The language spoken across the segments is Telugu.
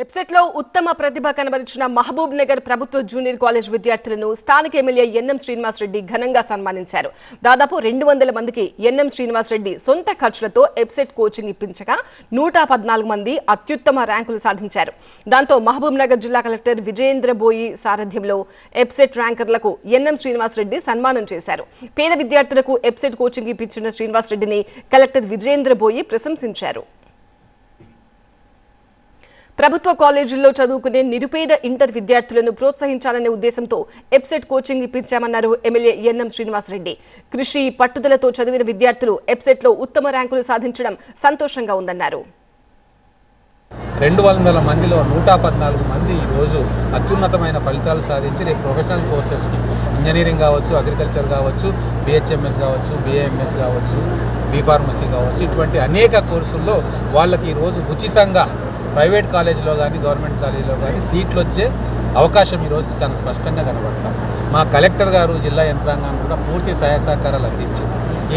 వెబ్సైట్లో ఉత్తమ ప్రతిభ కనబరిచిన మహబూబ్ నగర్ ప్రభుత్వ జూనియర్ కాలేజ్ విద్యార్థులను స్థానిక ఎమ్మెల్యే ఎన్ఎం శ్రీనివాస్ రెడ్డి ఘనంగా సన్మానించారు. దాదాపు రెండు వందల మందికి ఎన్ఎం శ్రీనివాస్ రెడ్డి సొంత ఖర్చులతో ఎప్సెట్ కోచింగ్ ఇప్పించగా నూట పద్నాలుగు మంది అత్యుత్తమ ర్యాంకులు సాధించారు. దాంతో మహబూబ్ నగర్ జిల్లా కలెక్టర్ విజయేంద్ర బోయి సారథ్యంలో ఎప్సెట్ ర్యాంకర్లకు ఎన్ఎం శ్రీనివాస్ రెడ్డి సన్మానం చేశారు. పేద విద్యార్థులకు ఎప్సెట్ కోచింగ్ ఇప్పించిన శ్రీనివాస్ రెడ్డిని కలెక్టర్ విజయేంద్ర బోయి ప్రశంసించారు. ప్రభుత్వ కాలేజీల్లో చదువుకునే నిరుపేద ఇంటర్ విద్యార్థులను ప్రోత్సహించాలనే ఉద్దేశంతో ఎబ్సెట్ కోచింగ్ ఇప్పించామన్నారు ఎమ్మెల్యే ఎన్ఎం శ్రీనివాసరెడ్డి. కృషి పట్టుదలతో చదివిన విద్యార్థులు ఎప్సెట్లో ఉత్తమ ర్యాంకులు సాధించడం సంతోషంగా ఉందన్నారు. రెండు వందల మందిలో నూట పద్నాలుగు మంది ఈరోజు అత్యున్నతమైన ఫలితాలు సాధించి రేపు ప్రొఫెషనల్ కోర్సెస్కి. ఇంజనీరింగ్ కావచ్చు అగ్రికల్చర్ కావచ్చు బిహెచ్ఎంఎస్ కావచ్చు బిఏఎంఎస్ కావచ్చు బీఫార్మసీ కావచ్చు. ఇటువంటి అనేక కోర్సుల్లో వాళ్ళకి ఈరోజు ఉచితంగా ప్రైవేట్ కాలేజీలో కానీ గవర్నమెంట్ కాలేజీలో కానీ సీట్లు వచ్చే అవకాశం ఈరోజు చాలా స్పష్టంగా కనబడతాం. మా కలెక్టర్ గారు జిల్లా యంత్రాంగం కూడా పూర్తి సహాయ సహకారాలు అందించారు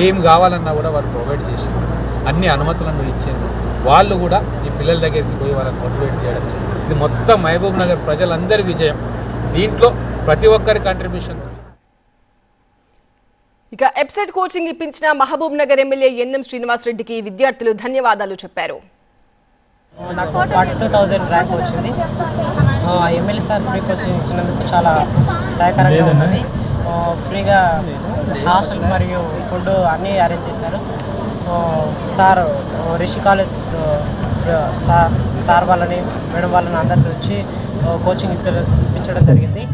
ఏం కావాలన్నా కూడా వారు ప్రొవైడ్ చేసింది అన్ని అనుమతులను ఇచ్చింది వాళ్ళు కూడా ఈ పిల్లల దగ్గరికి పోయి వాళ్ళని మోటివేట్ చేయడం జరిగింది. ఇది మొత్తం మహబూబ్ నగర్ ప్రజలందరి విజయం. దీంట్లో ప్రతి ఒక్కరి కంట్రిబ్యూషన్ ఉంది. ఇక వెబ్సైట్ కోచింగ్ ఇప్పించిన Mahbubnagar MLA N M Srinivas రెడ్డికి విద్యార్థులు ధన్యవాదాలు చెప్పారు. నాకు ఫార్టీ టూ థౌజండ్ ర్యాంక్ వచ్చింది. ఎమ్మెల్యే సార్ ఫ్రీ కోచింగ్ ఇచ్చినందుకు చాలా సహాయకరంగా ఉన్నది. ఫ్రీగా హాస్టల్ మరియు ఫుడ్ అన్నీ అరేంజ్ చేశారు. Sir Rishi college sir sir వాళ్ళని మేడం వాళ్ళని అందరితో వచ్చి కోచింగ్ ఇప్ప- ఇప్పించడం జరిగింది.